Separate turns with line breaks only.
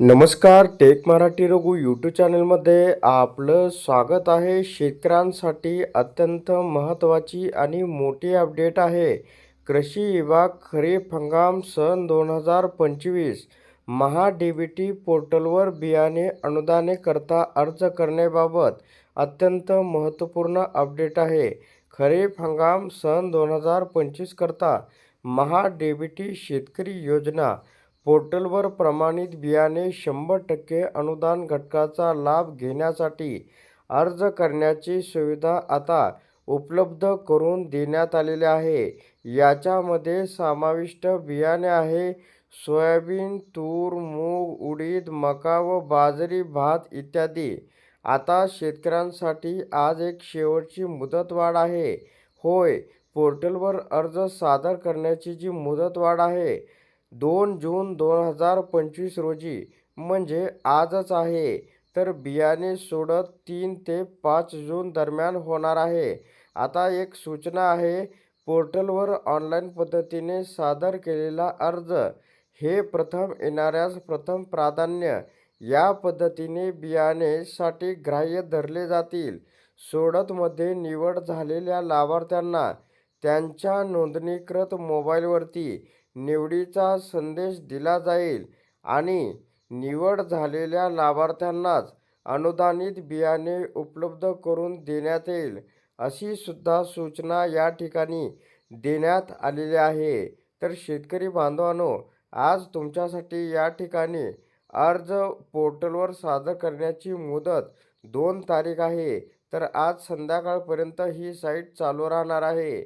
नमस्कार take Marathi Raghu YouTube चॅनलमध्ये आपलं स्वागत आहे. शेतकऱ्यांसाठी अत्यंत महत्त्वाची आणि मोठी अपडेट आहे. कृषी विभाग खरीप हंगाम सन दोन हजार पंचवीस. महा डी बी टी पोर्टलवर बियाणे अनुदाने करता अर्ज करण्याबाबत अत्यंत महत्त्वपूर्ण अपडेट आहे. खरीप हंगाम सन दोन हजार पंचवीसकरता महा डी बी टी शेतकरी योजना पोर्टलवर प्रमाणित बियाणे शंभर टक्के अनुदान घटकाचा लाभ घेण्यासाठी अर्ज करण्याची सुविधा आता उपलब्ध करून देण्यात आलेली आहे. याच्यामध्ये समाविष्ट बियाणे आहे सोयाबीन तूर मूग उडीद मका व बाजरी भात इत्यादी. आता शेतकऱ्यांसाठी आज एक शेवटची मुदतवाढ आहे. होय पोर्टलवर अर्ज सादर करण्याची जी मुदतवाढ आहे दोन जून दोन हजार पंचवीस रोजी म्हणजे आजच आहे. तर बियाणे सोडत तीन ते पाच जून दरम्यान होणार आहे. आता एक सूचना आहे. पोर्टलवर ऑनलाईन पद्धतीने सादर केलेला अर्ज हे प्रथम येणाऱ्यास प्रथम प्राधान्य. या पद्धतीने बियाणेसाठी ग्राह्य धरले जातील. सोडतमध्ये निवड झालेल्या लाभार्थ्यांना त्यांच्या नोंदणीकृत मोबाईलवरती निवडीचा संदेश दिला जाईल आणि निवड झालेल्या लाभार्थ्यांनाच अनुदानित बियाणे उपलब्ध करून देण्यात येईल अशी सुद्धा सूचना या ठिकाणी देण्यात आलेली आहे. तर शेतकरी बांधवांनो आज तुमच्यासाठी या ठिकाणी अर्ज पोर्टलवर सादर करण्याची मुदत दोन तारीख आहे. तर आज संध्याकाळपर्यंत ही साईट चालू राहणार आहे.